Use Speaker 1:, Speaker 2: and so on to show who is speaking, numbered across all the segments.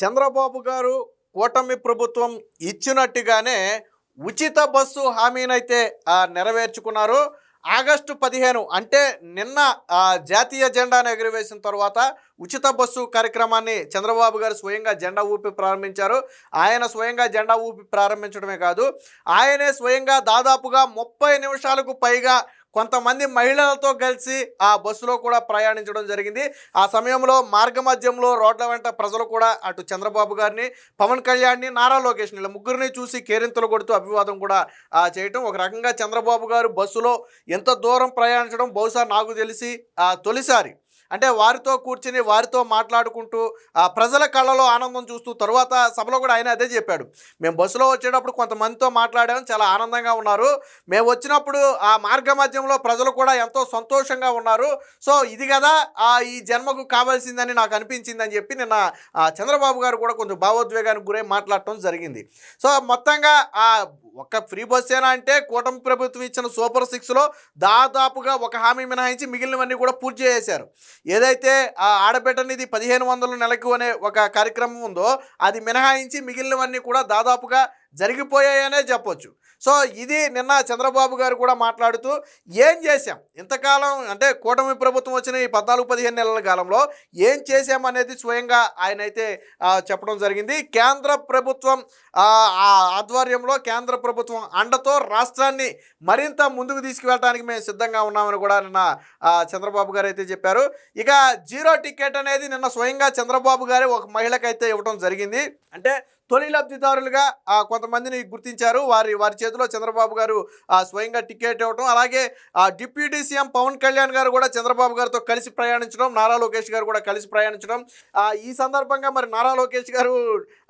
Speaker 1: చంద్రబాబు గారు కూటమి ప్రభుత్వం ఇచ్చినట్టుగానే ఉచిత బస్సు హామీనైతే నెరవేర్చుకున్నారు. ఆగస్టు పదిహేను అంటే నిన్న ఆ, జాతీయ జెండాను ఎగురవేసిన తర్వాత ఉచిత బస్సు కార్యక్రమాన్ని చంద్రబాబు గారు స్వయంగా జెండా ఊపి ప్రారంభించారు. ఆయన స్వయంగా జెండా ఊపి ప్రారంభించడమే కాదు ఆయనే స్వయంగా దాదాపుగా ముప్పై నిమిషాలకు పైగా కొంతమంది మహిళలతో కలిసి ఆ బస్సులో కూడా ప్రయాణించడం జరిగింది. ఆ సమయంలో మార్గ మధ్యంలో రోడ్ల వెంట ప్రజలు కూడా అటు చంద్రబాబు గారిని పవన్ కళ్యాణ్ని నారా లోకేష్ ఇలా ముగ్గురిని చూసి కేరింతలు కొడుతూ అభివాదం కూడా చేయటం. ఒక రకంగా చంద్రబాబు గారు బస్సులో ఎంత దూరం ప్రయాణించడం బహుశా నాకు తెలిసి ఆ, తొలిసారి అంటే వారితో కూర్చుని వారితో మాట్లాడుకుంటూ ఆ ప్రజల కళ్ళలో ఆనందం చూస్తూ తర్వాత సభలో కూడా ఆయన అదే చెప్పాడు. మేము బస్సులో వచ్చేటప్పుడు కొంతమందితో మాట్లాడాము చాలా ఆనందంగా ఉన్నారు. మేము వచ్చినప్పుడు ఆ మార్గ మధ్యంలో ప్రజలు కూడా ఎంతో సంతోషంగా ఉన్నారు. సో ఇది కదా ఆ ఈ జన్మకు కావాల్సిందని నాకు అనిపించిందని చెప్పి నిన్న చంద్రబాబు గారు కూడా కొంచెం భావోద్వేగానికి గురై మాట్లాడటం జరిగింది. సో మొత్తంగా ఆ ఒక ఫ్రీ బస్సేనా అంటే కూటమి ప్రభుత్వం ఇచ్చిన సూపర్ సిక్స్లో దాదాపుగా ఒక హామీ మినహాయించి మిగిలినవన్నీ కూడా పూర్తి చేశారు ఏదైతే ఆ ఆడబిడ్డనిది పదిహేను వందల నెలకు అనే ఒక కార్యక్రమం ఉందో అది మినహాయించి మిగిలినవన్నీ కూడా దాదాపుగా జరిగిపోయాయనే చెప్పొచ్చు. సో ఇది నిన్న చంద్రబాబు గారు కూడా మాట్లాడుతూ ఏం చేశాం? ఇంతకాలం అంటే కూటమి ప్రభుత్వం వచ్చిన ఈ పద్నాలుగు పదిహేను నెలల కాలంలో ఏం చేశాం అనేది స్వయంగా ఆయన అయితే చెప్పడం జరిగింది. కేంద్ర ప్రభుత్వం ఆ, ఆధ్వర్యంలో కేంద్ర ప్రభుత్వం అండతో రాష్ట్రాన్ని మరింత ముందుకు తీసుకువెళ్ళడానికి మేము సిద్ధంగా ఉన్నామని కూడా నిన్న చంద్రబాబు గారు అయితే చెప్పారు. ఇక జీరో టికెట్ అనేది నిన్న స్వయంగా చంద్రబాబు గారే ఒక మహిళకైతే ఇవ్వడం జరిగింది. అంటే తొలి లబ్ధిదారులుగా కొంతమందిని గుర్తించారు. వారి వారి చేతిలో చంద్రబాబు గారు ఆ, స్వయంగా టికెట్ ఇవ్వడం అలాగే ఆ, డిప్యూటీ సీఎం పవన్ కళ్యాణ్ గారు కూడా చంద్రబాబు గారితో కలిసి ప్రయాణించడం నారా లోకేష్ గారు కూడా కలిసి ప్రయాణించడం. ఈ సందర్భంగా మరి నారా లోకేష్ గారు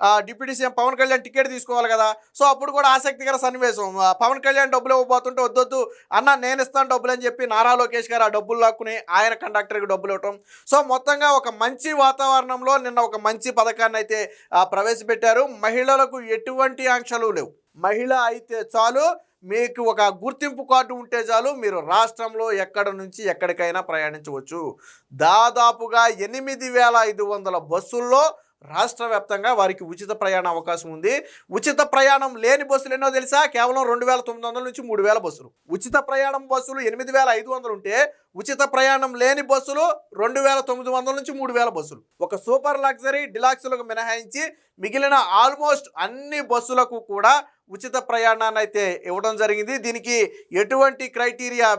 Speaker 1: ఆ, deputy CM Pawan Kalyan ticket తీసుకోవాలి కదా. సో అప్పుడు కూడా ఆసక్తికర సన్నివేశం. ఆ, పవన్ కళ్యాణ్ డబ్బులు ఇవ్వబోతుంటే వద్దొద్దు అన్న నేను ఇస్తాను డబ్బులు అని చెప్పి నారా లోకేష్ గారు ఆ డబ్బులు లాక్కుని ఆయన కండక్టర్కి డబ్బులు ఇవ్వటం. సో మొత్తంగా ఒక మంచి వాతావరణంలో నిన్న ఒక మంచి పథకాన్ని అయితే ప్రవేశపెట్టారు. మహిళలకు ఎటువంటి ఆంక్షలు లేవు. మహిళ అయితే చాలు మీకు ఒక గుర్తింపు కార్డు ఉంటే చాలు మీరు రాష్ట్రంలో ఎక్కడ నుంచి ఎక్కడికైనా ప్రయాణించవచ్చు. దాదాపుగా ఎనిమిది వేల ఐదు వందల బస్సుల్లో రాష్ట్ర వ్యాప్తంగా వారికి ఉచిత ప్రయాణ అవకాశం ఉంది. ఉచిత ప్రయాణం లేని బస్సులు ఎన్నో తెలుసా? కేవలం రెండు వేల తొమ్మిది వందల నుంచి మూడు వేల బస్సులు. ఉచిత ప్రయాణం బస్సులు ఎనిమిది వేల ఐదు వందలు ఉంటే ఉచిత ప్రయాణం లేని బస్సులు రెండు వేల తొమ్మిది వందల నుంచి మూడు వేల బస్సులు. ఒక సూపర్ లగ్జరీ డిలాక్స్లకు మినహాయించి మిగిలిన ఆల్మోస్ట్ అన్ని బస్సులకు కూడా ఉచిత ప్రయాణాన్ని అయితే ఇవ్వడం జరిగింది. దీనికి ఎటువంటి క్రైటీరియా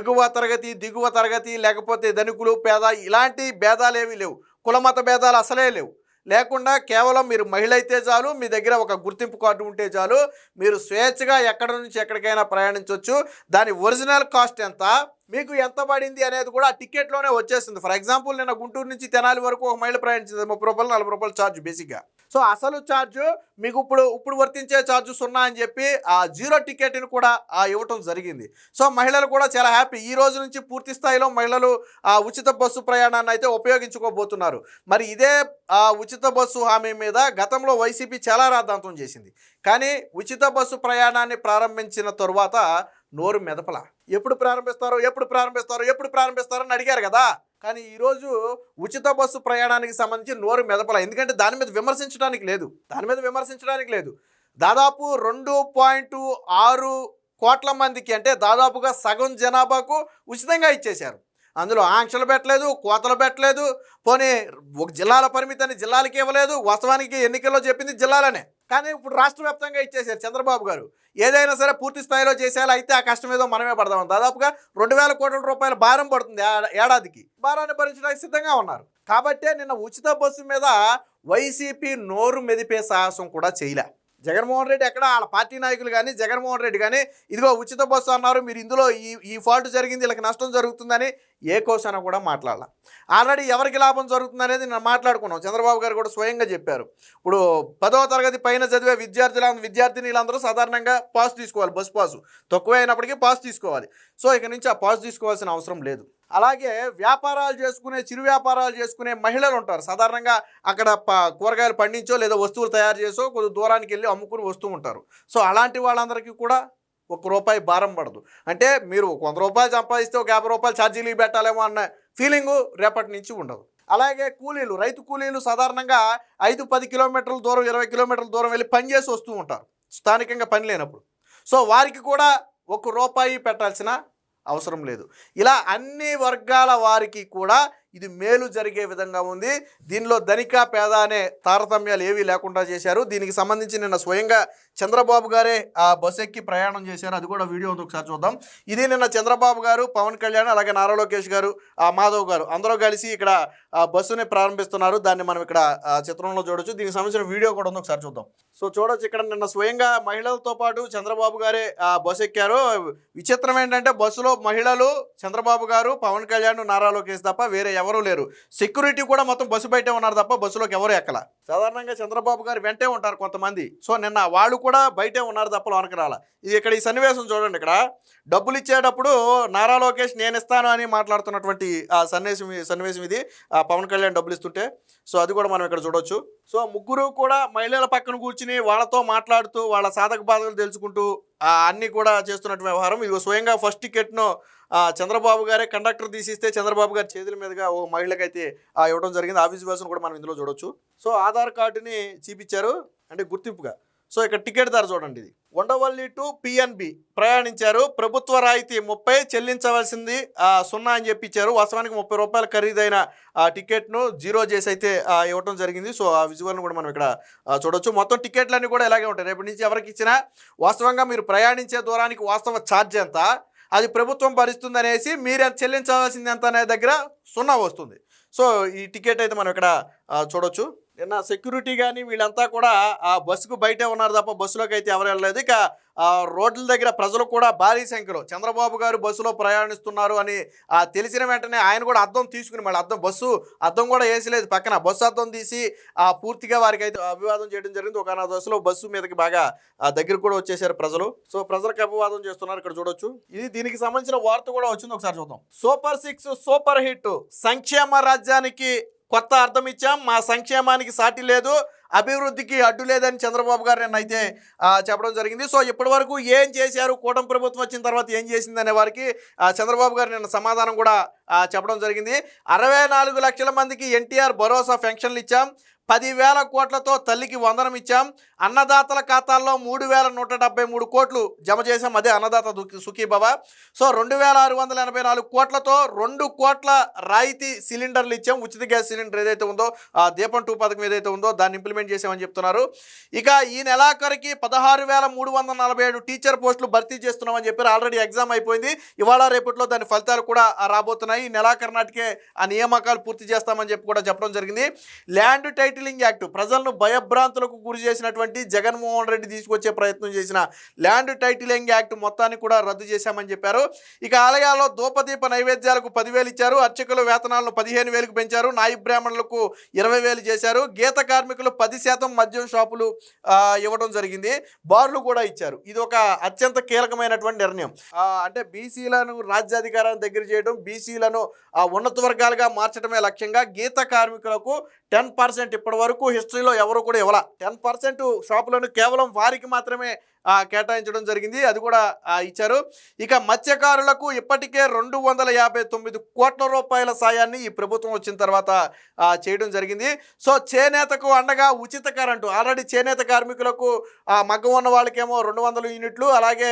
Speaker 1: ఎగువ తరగతి దిగువ తరగతి లేకపోతే ధనికులు పేద ఇలాంటి భేదాలు ఏమీ లేవు కులమత భేదాలు అసలే లేవు. లేకుండా కేవలం మీరు మహిళ అయితే చాలు మీ దగ్గర ఒక గుర్తింపు కార్డు ఉంటే చాలు మీరు స్వేచ్ఛగా ఎక్కడ నుంచి ఎక్కడికైనా ప్రయాణించవచ్చు దాని ఒరిజినల్ కాస్ట్ ఎంత? మీకు ఎంత పడింది అనేది కూడా ఆ టికెట్లోనే వచ్చేస్తుంది. ఫర్ ఎగ్జాంపుల్ నేను గుంటూరు నుంచి తెనాలి వరకు ఒక మైలు ప్రయాణించింది. ముప్పై రూపాయలు నలభై రూపాయలు ఛార్జ్ బేసిక్గా సో అసలు ఛార్జ్ మీకు ఇప్పుడు ఇప్పుడు వర్తించే ఛార్జ్ సున్నా అని చెప్పి ఆ జీరో టికెట్ని కూడా ఇవ్వటం జరిగింది. సో మహిళలు కూడా చాలా హ్యాపీ ఈ రోజు నుంచి పూర్తి స్థాయిలో మహిళలు ఆ ఉచిత బస్సు ప్రయాణాన్ని అయితే ఉపయోగించుకోబోతున్నారు. మరి ఇదే ఆ ఉచిత బస్సు హామీ మీద గతంలో వైసీపీ చాలా రాద్ధాంతం చేసింది. కానీ ఉచిత బస్సు ప్రయాణాన్ని ప్రారంభించిన తరువాత నోరు మెదపల. ఎప్పుడు ప్రారంభిస్తారో ఎప్పుడు ప్రారంభిస్తారో ఎప్పుడు ప్రారంభిస్తారో అని అడిగారు కదా. కానీ ఈరోజు ఉచిత బస్సు ప్రయాణానికి సంబంధించి నోరు మెదపల. ఎందుకంటే దాని మీద విమర్శించడానికి లేదు. దాని మీద విమర్శించడానికి లేదు. దాదాపు రెండు పాయింట్ ఆరు కోట్ల మందికి అంటే దాదాపుగా సగం జనాభాకు ఉచితంగా ఇచ్చేశారు. అందులో ఆంక్షలు పెట్టలేదు కోతలు పెట్టలేదు. పోనీ ఒక జిల్లాల అని జిల్లాలకి ఇవ్వలేదు. వాస్తవానికి ఎన్నికల్లో చెప్పింది జిల్లాలనే. కానీ ఇప్పుడు రాష్ట్ర వ్యాప్తంగా ఇచ్చేశారు చంద్రబాబు గారు. ఏదైనా సరే పూర్తి స్థాయిలో చేసేలా అయితే ఆ కష్టం ఏదో మనమే పడదాం. దాదాపుగా రెండు వేల కోట్ల రూపాయల భారం పడుతుంది ఏడాదికి. భారాన్ని భరించడానికి సిద్ధంగా ఉన్నారు. కాబట్టే నిన్న ఉచిత బస్సు మీద వైసీపీ నోరు మెదిపే సాహసం కూడా చేయలే. జగన్మోహన్ రెడ్డి ఎక్కడ? వాళ్ళ పార్టీ నాయకులు కానీ జగన్మోహన్ రెడ్డి కానీ ఇదిగో ఉచిత బస్సు అన్నారు మీరు ఇందులో ఈ ఈ ఫాల్ట్ జరిగింది వీళ్ళకి నష్టం జరుగుతుందని ఏ కోసన కూడా మాట్లాడాల. ఆల్రెడీ ఎవరికి లాభం జరుగుతుంది అనేది నేను మాట్లాడుకున్నాం. చంద్రబాబు గారు కూడా స్వయంగా చెప్పారు. ఇప్పుడు పదవ తరగతి పైన చదివే విద్యార్థుల విద్యార్థినీలందరూ సాధారణంగా పాస్ తీసుకోవాలి బస్ పాసు. తక్కువ అయినప్పటికీ పాస్ తీసుకోవాలి. సో ఇక నుంచి ఆ పాస్ తీసుకోవాల్సిన అవసరం లేదు. అలాగే వ్యాపారాలు చేసుకునే చిరు వ్యాపారాలు చేసుకునే మహిళలు ఉంటారు. సాధారణంగా అక్కడ కూరగాయలు పండించో లేదా వస్తువులు తయారు చేసో కొద్ది దూరానికి వెళ్ళి అమ్ముకుని వస్తూ ఉంటారు. సో అలాంటి వాళ్ళందరికీ కూడా ఒక రూపాయి భారం పడదు. అంటే మీరు వంద రూపాయలు సంపాదిస్తే ఒక యాభై రూపాయలు ఛార్జీలు పెట్టాలేమో అన్న ఫీలింగు రేపటి నుంచి ఉండదు. అలాగే కూలీలు రైతు కూలీలు సాధారణంగా ఐదు పది కిలోమీటర్ల దూరం ఇరవై కిలోమీటర్ల దూరం వెళ్ళి పని చేసి వస్తూ ఉంటారు. స్థానికంగా పని లేనప్పుడు. సో వారికి కూడా ఒక రూపాయి పెట్టాల్సిన అవసరం లేదు. ఇలా అన్ని వర్గాల వారికి కూడా ఇది మేలు జరిగే విధంగా ఉంది. దీనిలో ధనిక పేద అనే తారతమ్యాలు ఏవీ లేకుండా చేశారు. దీనికి సంబంధించి నిన్న స్వయంగా చంద్రబాబు గారే ఆ బస్ ఎక్కి ప్రయాణం చేశారు. అది కూడా వీడియో ఉంది. ఒకసారి చూద్దాం. ఇది నిన్న చంద్రబాబు గారు పవన్ కళ్యాణ్ అలాగే నారా లోకేష్ గారు ఆ మాధవ్ గారు అందరూ కలిసి ఇక్కడ ఆ బస్సుని ప్రారంభిస్తున్నారు. దాన్ని మనం ఇక్కడ ఆ చిత్రంలో చూడొచ్చు. దీనికి సంబంధించిన వీడియో కూడా ఉంది. ఒకసారి చూద్దాం. సో చూడొచ్చు. ఇక్కడ నిన్న స్వయంగా మహిళలతో పాటు చంద్రబాబు గారే ఆ బస్సు ఎక్కారు. విచిత్రం ఏంటంటే బస్సులో మహిళలు చంద్రబాబు గారు పవన్ కళ్యాణ్ నారా లోకేష్ తప్ప వేరే ఎవరూ లేరు. సెక్యూరిటీ కూడా మొత్తం బస్సు బయటే ఉన్నారు తప్ప బస్సులోకి ఎవరు ఎక్కల. సాధారణంగా చంద్రబాబు గారు వెంటే ఉంటారు కొంతమంది. సో నిన్న వాళ్ళు కూడా బయటే ఉన్నారు తప్ప లోనకి రాల. ఇది ఇక్కడ ఈ సన్నివేశం చూడండి ఇక్కడ. డబ్బులు ఇచ్చేటప్పుడు నారా లోకేష్ నేను ఇస్తాను అని మాట్లాడుతున్నటువంటి ఆ సన్నివేశం సన్నివేశం ఇది. ఆ పవన్ కళ్యాణ్ డబ్బులు ఇస్తుంటే. సో అది కూడా మనం ఇక్కడ చూడొచ్చు. సో ముగ్గురు కూడా మహిళల పక్కన కూర్చుని వాళ్ళతో మాట్లాడుతూ వాళ్ళ సాధక బాధలు తెలుసుకుంటూ అన్ని కూడా చేస్తున్నటువంటి వ్యవహారం. ఇదిగో స్వయంగా ఫస్ట్ టికెట్ను చంద్రబాబు గారే కండక్టర్ తీసిస్తే చంద్రబాబు గారి చేతుల మీదుగా ఓ మహిళకైతే ఆ, ఇవ్వడం జరిగింది. ఆ విజువల్స్ను కూడా మనం ఇందులో చూడొచ్చు. సో ఆధార్ కార్డుని చూపించారు. అంటే గుర్తింపుగా. సో ఇక్కడ టికెట్ ధర చూడండి ఇది. ఉండవల్లి టు పిఎన్బి ప్రయాణించారు. ప్రభుత్వ రాయితీ ముప్పై చెల్లించవలసింది సున్నా అని చెప్పి ఇచ్చారు వాస్తవానికి ముప్పై రూపాయల ఖరీదైన ఆ టికెట్ను జీరో చేసి అయితే ఇవ్వడం జరిగింది. సో ఆ విజువల్ని కూడా మనం ఇక్కడ చూడొచ్చు. మొత్తం టికెట్లన్నీ కూడా ఇలాగే ఉంటాయి. రేపటి నుంచి ఎవరికి ఇచ్చినా వాస్తవంగా మీరు ప్రయాణించే దూరానికి వాస్తవ ఛార్జ్ ఎంత? అది ప్రభుత్వం భరిస్తుంది అనేసి మీరు ఎంత చెల్లించవలసింది ఎంత అనే దగ్గర సున్నా వస్తుంది. సో ఈ టికెట్ అయితే మనం ఇక్కడ చూడొచ్చు. నిన్న సెక్యూరిటీ కానీ వీళ్ళంతా కూడా ఆ బస్సుకు బయటే ఉన్నారు తప్ప బస్సులోకి అయితే ఎవరు వెళ్ళలేదు. ఇక రోడ్ల దగ్గర ప్రజలు కూడా భారీ సంఖ్యలో చంద్రబాబు గారు బస్సులో ప్రయాణిస్తున్నారు అని ఆ తెలిసిన వెంటనే ఆయన కూడా అద్దం తీసుకుని మళ్ళీ అద్దం బస్సు అద్దం కూడా వేసలేదు పక్కన. బస్సు అద్దం తీసి ఆ పూర్తిగా వారికి అయితే అభివాదం చేయడం జరిగింది. ఒక నా దశలో బస్సు మీదకి బాగా దగ్గర కూడా వచ్చేసారు ప్రజలు. సో ప్రజలకు అభివాదం చేస్తున్నారు ఇక్కడ చూడొచ్చు. ఇది దీనికి సంబంధించిన వార్త కూడా వచ్చింది. ఒకసారి చూద్దాం. Super six super hit. సంక్షేమ రాజ్యానికి కొత్త అర్థం ఇచ్చాం. మా సంక్షేమానికి సాటి లేదు. అభివృద్ధికి అడ్డు లేదని చంద్రబాబు గారు నిన్న అయితే చెప్పడం జరిగింది. సో ఇప్పటి వరకు ఏం చేశారు? కూటమి ప్రభుత్వం వచ్చిన తర్వాత ఏం చేసింది అనే వారికి చంద్రబాబు గారు నిన్న సమాధానం కూడా చెప్పడం జరిగింది. అరవై నాలుగు లక్షల మందికి ఎన్టీఆర్ భరోసా పెన్షన్లు ఇచ్చాం. పదివేల కోట్లతో తల్లికి వందనం ఇచ్చాం. అన్నదాతల ఖాతాల్లో మూడు వేల నూట డెబ్బై మూడు కోట్లు జమ చేశాం. అదే అన్నదాత సుఖీభవ. సో రెండు వేల ఆరు వందల ఎనభై నాలుగు కోట్లతో రెండు కోట్ల రాయితీ సిలిండర్లు ఇచ్చాం. ఉచిత గ్యాస్ సిలిండర్ ఏదైతే ఉందో ఆ దీపం టూ పథకం ఏదైతే ఉందో దాన్ని ఇంప్లిమెంట్ చేసామని చెప్తున్నారు. ఇక ఈ నెలాఖరికి పదహారు వేల మూడు వందల నలభై ఏడు టీచర్ పోస్టులు భర్తీ చేస్తున్నామని చెప్పారు. ఆల్రెడీ ఎగ్జామ్ అయిపోయింది. ఇవాళ రేపట్లో దాని ఫలితాలు కూడా రాబోతున్నాయి. ఈ నెలాఖరు నాటికే ఆ నియామకాలు పూర్తి చేస్తామని చెప్పి కూడా చెప్పడం జరిగింది. ల్యాండ్ టైటిలింగ్ యాక్ట్ ప్రజలను భయభ్రాంతులకు గురి చేసినటువంటి జగన్మోహన్ రెడ్డి తీసుకొచ్చే ప్రయత్నం చేసిన ల్యాండ్ టైటిలింగ్ యాక్ట్ మొత్తాన్ని కూడా రద్దు చేశామని చెప్పారు. ఇక ఆలయాల్లో ధూపదీప నైవేద్యాలకు పదివేలు ఇచ్చారు. అర్చకుల వేతనాలను పదిహేను వేలకు పెంచారు. నాయి బ్రాహ్మణులకు ఇరవై వేలు చేశారు. గీత కార్మికులు పది శాతం మద్యం షాపులు ఇవ్వడం జరిగింది. బార్లు కూడా ఇచ్చారు. ఇది ఒక అత్యంత కీలకమైనటువంటి నిర్ణయం. అంటే బీసీలను రాజ్యాధికారాన్ని దగ్గర చేయడం బీసీలను ఉన్నత వర్గాలుగా మార్చడమే లక్ష్యంగా గీత కార్మికులకు టెన్ పర్సెంట్ ఇప్పటి వరకు హిస్టరీలో ఎవరు కూడా ఇవ్వాల. టెన్ పర్సెంట్ షాపులను కేవలం వారికి మాత్రమే కేటాయించడం జరిగింది. అది కూడా ఇచ్చారు. ఇక మత్స్యకారులకు ఇప్పటికే రెండు వందల యాభై తొమ్మిది కోట్ల రూపాయల సాయాన్ని ఈ ప్రభుత్వం వచ్చిన తర్వాత చేయడం జరిగింది. సో చేనేతకు అండగా ఉచిత కరెంటు ఆల్రెడీ చేనేత కార్మికులకు మగ్గం ఉన్న వాళ్ళకేమో రెండు వందల యూనిట్లు అలాగే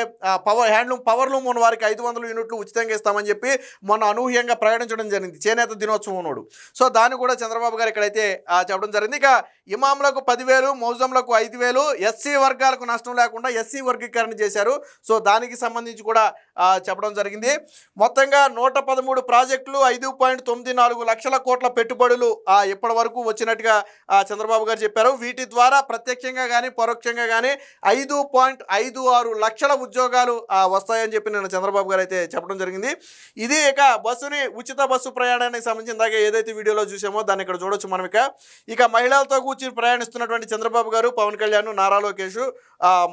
Speaker 1: పవర్ హ్యాండ్లూమ్ పవర్లూమ్ ఉన్న వారికి ఐదు వందల యూనిట్లు ఉచితంగా ఇస్తామని చెప్పి మొన్న అనూహ్యంగా ప్రకటించడం జరిగింది. చేనేత దినోత్సవం నోడు సో దాన్ని కూడా చంద్రబాబు గారు ఇక్కడైతే చెప్పడం జరిగింది. ఇక ఇమాంలకు పదివేలు మౌజంలకు ఐదు వేలు ఎస్సీ వర్గాలకు నష్టం లేకుండా ఎస్సీ వర్గీకరణ చేశారు. సో దానికి సంబంధించి కూడా చెప్పడం జరిగింది. మొత్తంగా నూట పదమూడు ప్రాజెక్టులు ఐదు పాయింట్ తొమ్మిది నాలుగు లక్షల కోట్ల పెట్టుబడులు ఇప్పటి వరకు వచ్చినట్టుగా చంద్రబాబు గారు చెప్పారు. వీటి ద్వారా ప్రత్యక్షంగా కానీ పరోక్షంగా కానీ ఐదు పాయింట్ ఐదు ఆరు లక్షల ఉద్యోగాలు వస్తాయని చెప్పి నేను చంద్రబాబు గారు అయితే చెప్పడం జరిగింది. ఇది ఇక బస్సుని ఉచిత బస్సు ప్రయాణానికి సంబంధించి ఇందాక ఏదైతే వీడియోలో చూసామో దాన్ని ఇక్కడ చూడొచ్చు మనం ఇక. ఇక మహిళలతో కూర్చుని ప్రయాణిస్తున్నటువంటి చంద్రబాబు గారు పవన్ కళ్యాణ్ నారా లోకేష్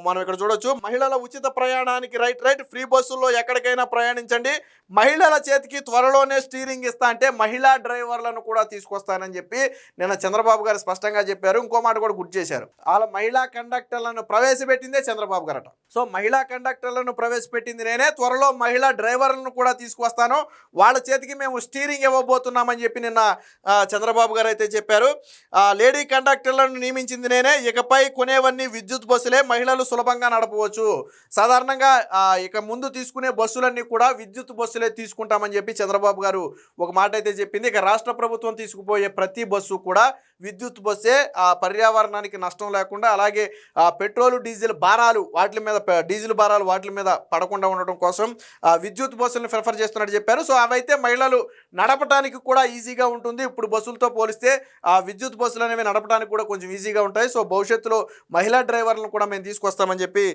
Speaker 1: మనం ఇక్కడ చూడొచ్చు. మహిళల ఉచిత ప్రయాణానికి రైట్ రైట్. ఫ్రీ బస్సుల్లో ఎక్కడికైనా ప్రయాణించండి. మహిళల చేతికి త్వరలోనే స్టీరింగ్ ఇస్తా అంటే మహిళా డ్రైవర్లను కూడా తీసుకొస్తానని చెప్పి నిన్న చంద్రబాబు గారు స్పష్టంగా చెప్పారు. ఇంకో మాట కూడా గుర్తు చేశారు. వాళ్ళ మహిళా కండక్టర్లను ప్రవేశపెట్టిందే చంద్రబాబు గారట. సో మహిళా కండక్టర్లను ప్రవేశపెట్టింది నేనే. త్వరలో మహిళా డ్రైవర్లను కూడా తీసుకొస్తాను. వాళ్ళ చేతికి మేము స్టీరింగ్ ఇవ్వబోతున్నామని చెప్పి నిన్న చంద్రబాబు గారు అయితే చెప్పారు. ఆ, లేడీ కండక్టర్లను నియమించింది నేనే. ఇకపై కొనేవన్నీ విద్యుత్ బస్సులే. మహిళలు సులభంగా నడపవచ్చు. సాధారణంగా ఆ, ఇక ముందు తీసుకునే బస్సులన్నీ కూడా విద్యుత్ బస్సులే తీసుకుంటామని చెప్పి చంద్రబాబు గారు ఒక మాట అయితే చెప్పింది. ఇక రాష్ట్ర ప్రభుత్వం తీసుకుపోయే ప్రతి బస్సు కూడా విద్యుత్ బస్సే ఆ పర్యావరణానికి నష్టం లేకుండా అలాగే ఆ పెట్రోల్ డీజిల్ భారాలు వాటి మీద డీజిల్ భారాలు వాటి మీద పడకుండా ఉండడం కోసం ఆ విద్యుత్ బస్సులను ప్రిఫర్ చేస్తున్నట్టు చెప్పారు. సో అవైతే మహిళలు నడపడానికి కూడా ఈజీగా ఉంటుంది. ఇప్పుడు బస్సులతో పోలిస్తే ఆ విద్యుత్ బస్సులు అనేవి నడపడానికి కూడా కొంచెం ఈజీగా ఉంటాయి. సో భవిష్యత్తులో మహిళా డ్రైవర్లను కూడా మేము తీసుకొస్తామని చెప్పి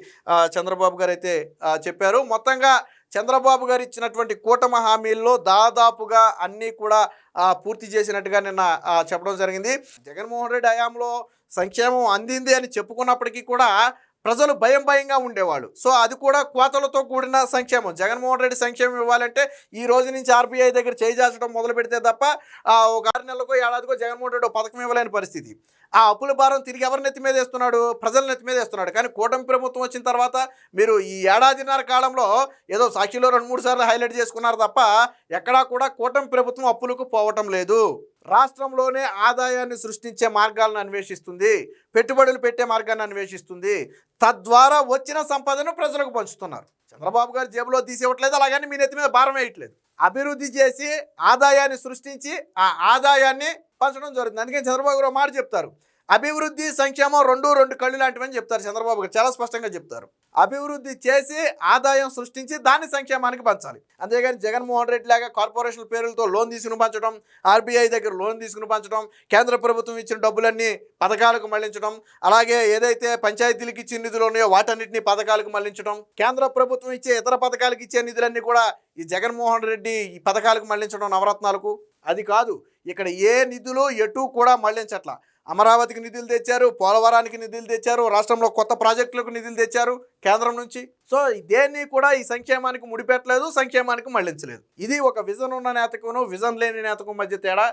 Speaker 1: చంద్రబాబు గారు అయితే చెప్పారు. మొత్తంగా చంద్రబాబు గారు ఇచ్చినటువంటి కూటమి హామీల్లో దాదాపుగా అన్నీ కూడా పూర్తి చేసినట్టుగా నిన్న చెప్పడం జరిగింది. జగన్మోహన్ రెడ్డి హయాంలో సంక్షేమం అందింది అని చెప్పుకున్నప్పటికీ కూడా ప్రజలు భయం భయంగా ఉండేవాళ్ళు. సో అది కూడా కోతలతో కూడిన సంక్షేమం. జగన్మోహన్ రెడ్డి సంక్షేమం ఇవ్వాలంటే ఈ రోజు నుంచి ఆర్బీఐ దగ్గర చేయించాల్చడం మొదలు పెడితే తప్ప ఆ, ఒక ఆరు నెలలకో ఏడాదికో జగన్మోహన్ రెడ్డి పథకం ఇవ్వలేని పరిస్థితి. ఆ అప్పుల భారం తిరిగి ఎవరి నెత్తి మీద వేస్తున్నాడు? ప్రజల నెత్తి మీద వేస్తున్నాడు. కానీ కూటమి ప్రభుత్వం వచ్చిన తర్వాత మీరు ఈ ఏడాదిన్నర కాలంలో ఏదో సాక్షిలో రెండు మూడు సార్లు హైలైట్ చేసుకున్నారు తప్ప ఎక్కడా కూడా కూటమి ప్రభుత్వం అప్పులకు పోవటం లేదు. రాష్ట్రంలోనే ఆదాయాన్ని సృష్టించే మార్గాలను అన్వేషిస్తుంది పెట్టుబడులు పెట్టే మార్గాన్ని అన్వేషిస్తుంది. తద్వారా వచ్చిన సంపదను ప్రజలకు పంచుతున్నారు. చంద్రబాబు గారు జేబులో తీసేవట్లేదు అలాగని మీ నెత్తి మీద భారం వేయట్లేదు. అభివృద్ధి చేసి ఆదాయాన్ని సృష్టించి ఆ ఆదాయాన్ని పంచడం జరుగుతుంది. అందుకని చంద్రబాబు గారు మాట చెప్తారు. అభివృద్ధి సంక్షేమం రెండు రెండు కళ్ళు లాంటివని చెప్తారు చంద్రబాబు గారు. చాలా స్పష్టంగా చెప్తారు. అభివృద్ధి చేసి ఆదాయం సృష్టించి దాన్ని సంక్షేమానికి పంచాలి. అంతేగాని జగన్మోహన్ రెడ్డి లాగా కార్పొరేషన్ పేర్లతో లోన్ తీసుకుని పంచడం ఆర్బీఐ దగ్గర లోన్ తీసుకుని పంచడం కేంద్ర ప్రభుత్వం ఇచ్చిన డబ్బులన్నీ పథకాలకు మళ్ళించడం అలాగే ఏదైతే పంచాయతీలకు ఇచ్చిన నిధులు ఉన్నాయో వాటన్నిటిని పథకాలకు మళ్ళించడం కేంద్ర ప్రభుత్వం ఇచ్చే ఇతర పథకాలకు ఇచ్చే నిధులన్నీ కూడా ఈ జగన్మోహన్ రెడ్డి ఈ పథకాలకు మళ్ళించడం నవరత్నాలకు. అది కాదు ఇక్కడ ఏ నిధులు ఎటు కూడా మళ్ళించట్లా. అమరావతికి నిధులు తెచ్చారు పోలవరానికి నిధులు తెచ్చారు రాష్ట్రంలో కొత్త ప్రాజెక్టులకు నిధులు తెచ్చారు కేంద్రం నుంచి. సో దేన్ని కూడా ఈ సంక్షేమానికి ముడిపెట్టలేదు సంక్షేమానికి మళ్ళించలేదు. ఇది ఒక విజన్ ఉన్న నేతకును విజన్ లేని నేతకు మధ్య తేడా.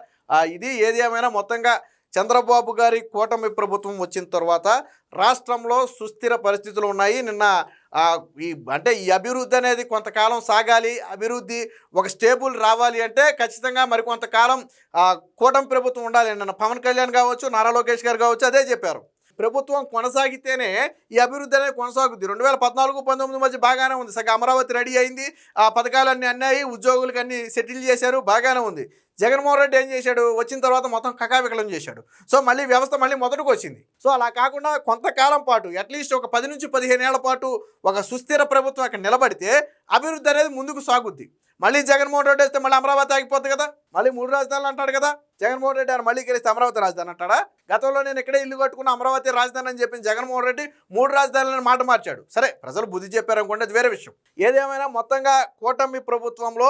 Speaker 1: ఇది ఏది ఏమైనా మొత్తంగా చంద్రబాబు గారి కూటమి ప్రభుత్వం వచ్చిన తర్వాత రాష్ట్రంలో సుస్థిర పరిస్థితులు ఉన్నాయి. నిన్న ఈ అంటే ఈ అభివృద్ధి అనేది కొంతకాలం సాగాలి అభివృద్ధి ఒక స్టేబుల్ రావాలి అంటే ఖచ్చితంగా మరి కొంతకాలం ఆ, కూటమి ప్రభుత్వం ఉండాలి. నన్ను పవన్ కళ్యాణ్ కావచ్చు నారా లోకేష్ గారు కావచ్చు అదే చెప్పారు. ప్రభుత్వం కొనసాగితేనే ఈ అభివృద్ధి అనేది కొనసాగుద్ది. రెండు వేల పద్నాలుగు పంతొమ్మిది మధ్య బాగానే ఉంది. సగం అమరావతి రెడీ అయింది. ఆ పథకాలన్నీ అన్నాయి ఉద్యోగులకు అన్ని సెటిల్ చేశారు బాగానే ఉంది. జగన్మోహన్ రెడ్డి ఏం చేశాడు? వచ్చిన తర్వాత మొత్తం కకావికలం చేశాడు. సో మళ్ళీ వ్యవస్థ మళ్ళీ మొదటికి వచ్చింది. సో అలా కాకుండా కొంతకాలం పాటు అట్లీస్ట్ ఒక పది నుంచి పదిహేను ఏళ్ళ పాటు ఒక సుస్థిర ప్రభుత్వం అక్కడ నిలబడితే అభివృద్ధి అనేది ముందుకు సాగుద్ది. మళ్ళీ జగన్మోహన్ రెడ్డి వస్తే మళ్ళీ అమరావతి ఆగిపోతుంది కదా? మళ్ళీ మూడు రాజధానులు అంటాడు కదా? జగన్మోహన్ రెడ్డి ఆయన మళ్ళీ గెలిస్తే అమరావతి రాజధాని అంటాడా? గతంలో నేను ఇక్కడే ఇల్లు కట్టుకున్న అమరావతి రాజధాని అని చెప్పిన జగన్మోహన్ రెడ్డి మూడు రాజధానులను మాట మార్చాడు. సరే ప్రజలు బుద్ధి చెప్పారు అది వేరే విషయం. ఏదేమైనా మొత్తంగా కూటమి ప్రభుత్వంలో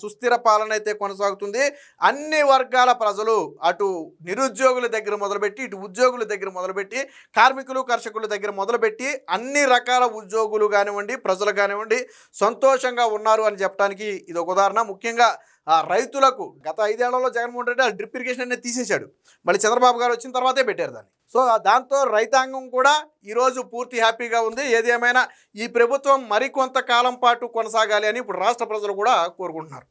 Speaker 1: సుస్థిర పాలన అయితే కొనసాగుతుంది. అన్ని వర్గాల ప్రజలు అటు నిరుద్యోగుల దగ్గర మొదలుపెట్టి ఇటు ఉద్యోగుల దగ్గర మొదలుపెట్టి కార్మికులు కర్షకుల దగ్గర మొదలుపెట్టి అన్ని రకాల ఉద్యోగులు కానివ్వండి ప్రజలు కానివ్వండి సంతోషంగా ఉన్నారు అని చెప్పడానికి ఇది ఒక ఉదాహరణ. ముఖ్యంగా ఆ రైతులకు గత ఐదేళ్ళలో జగన్మోహన్ రెడ్డి ఆ డ్రిప్ ఇరిగేషన్ అనేది తీసేశాడు. మళ్ళీ చంద్రబాబు గారు వచ్చిన తర్వాతే పెట్టారు దాన్ని. సో దాంతో రైతాంగం కూడా ఈరోజు పూర్తి హ్యాపీగా ఉంది. ఏది ఏమైనా ఈ ప్రభుత్వం మరికొంత కాలం పాటు కొనసాగాలి అని ఇప్పుడు రాష్ట్ర ప్రజలు కూడా కోరుకుంటున్నారు.